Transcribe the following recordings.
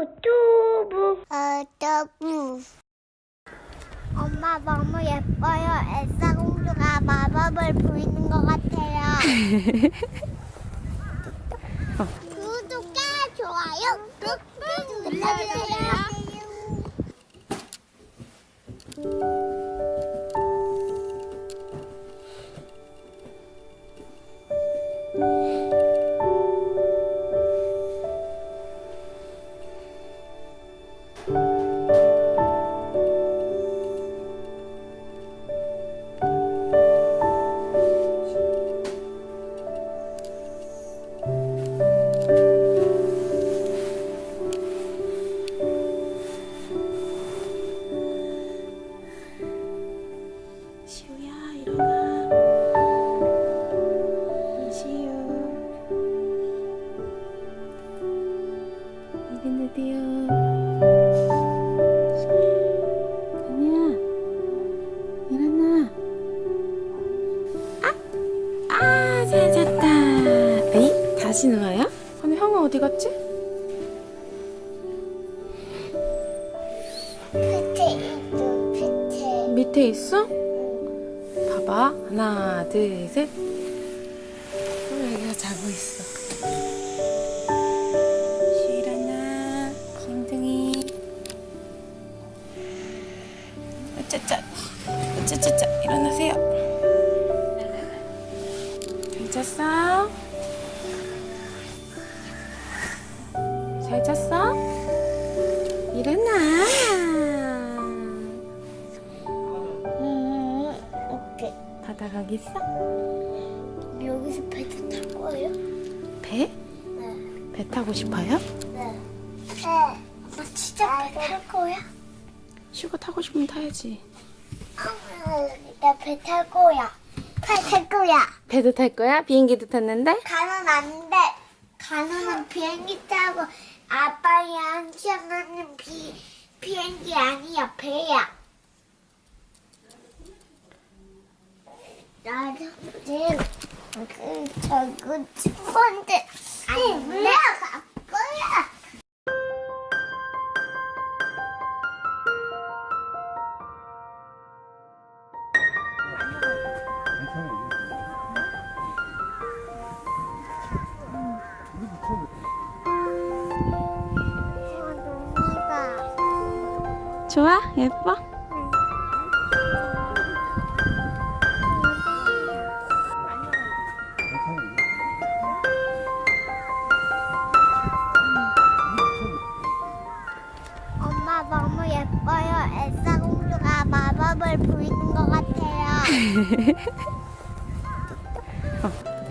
오뚜부 오뚜부 엄마 너무 예뻐요. 엘사 공주가 마법을 부리는 것 같아요. 구독과 좋아요 꾹꾹 눌러주세요. 다 에이 다시 누워요? 건이 형은 어디 갔지? 밑에 있어, 밑에. 밑에 있어? 봐봐 하나 둘셋 어, 여기가 자고 있어 잤어? 잘 잤어? 일어나 음, 오케이. 바다 가겠어? 여기서 배도 탈 거예요? 배? 네. 배 타고 싶어요? 네. 네. 엄마 진짜 배 탈 거야? 슈가 타고 싶으면 타야지. 나 배 탈 거야. 배탈 거야. 배도 탈 거야? 비행기도 탔는데? 가는 안 돼. 가는은 비행기 타고 아빠랑 시험하는 비 비행기 아니야 배야. 나는 지금 그 저거 친구인데 아니 몰라 좋아? 예뻐? 엄마 너무 예뻐요. 엘사 공주가 마법을 부리는 것 같아요.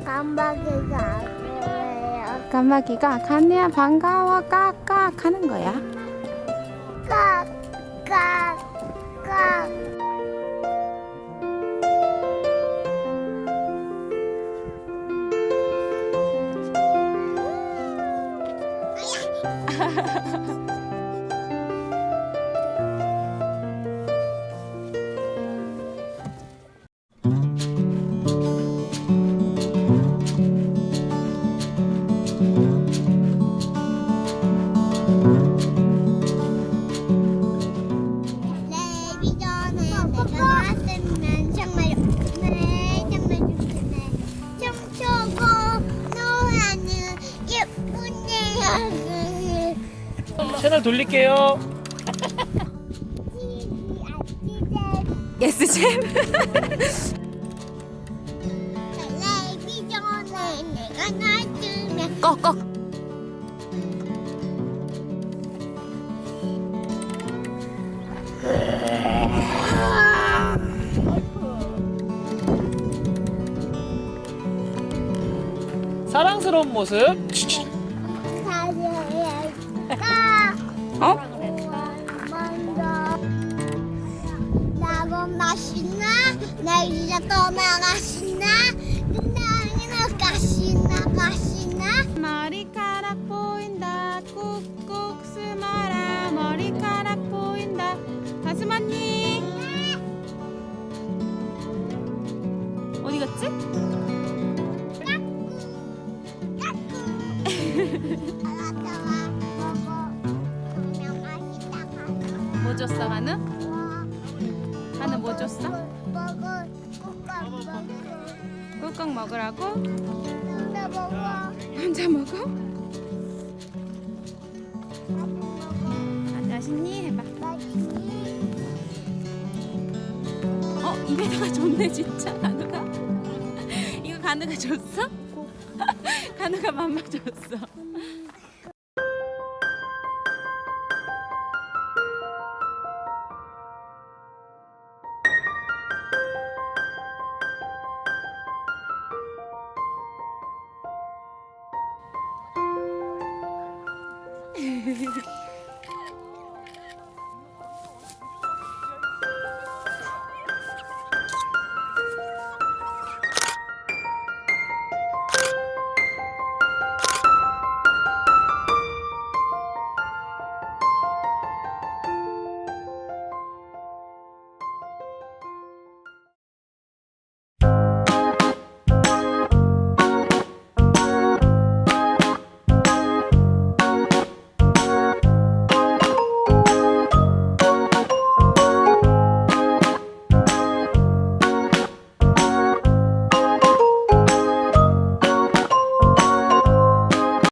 깜박이가 아니에요. 까마귀가 간이야 반가워 까까 하는 거야. 깍, 哥哥。哎呀！ 나왔으면 정말 좋겠네 정말 좋겠네 춤추고 노래하는 예쁜 애들 채널 돌릴게요. 예스 잼. 텔레 사랑스러운 모습. 어? 나고 맛있나? 나 이제 떠나가시나? 나는 가시나 가시나? 머리카락 보인다 꾹꾹 숨어라 머리카락 보인다 가슴 언니 어디 갔지? 뭐 줬어 간우? 간우 뭐 줬어? 먹어. 꿀꺽 먹으라고? 나 먹어. 혼자 먹어? 아, 맛있니? 해봐? 어 입에다가 줬네 진짜 간우가 이거 간우가 줬어? 간우가 맘마 줬어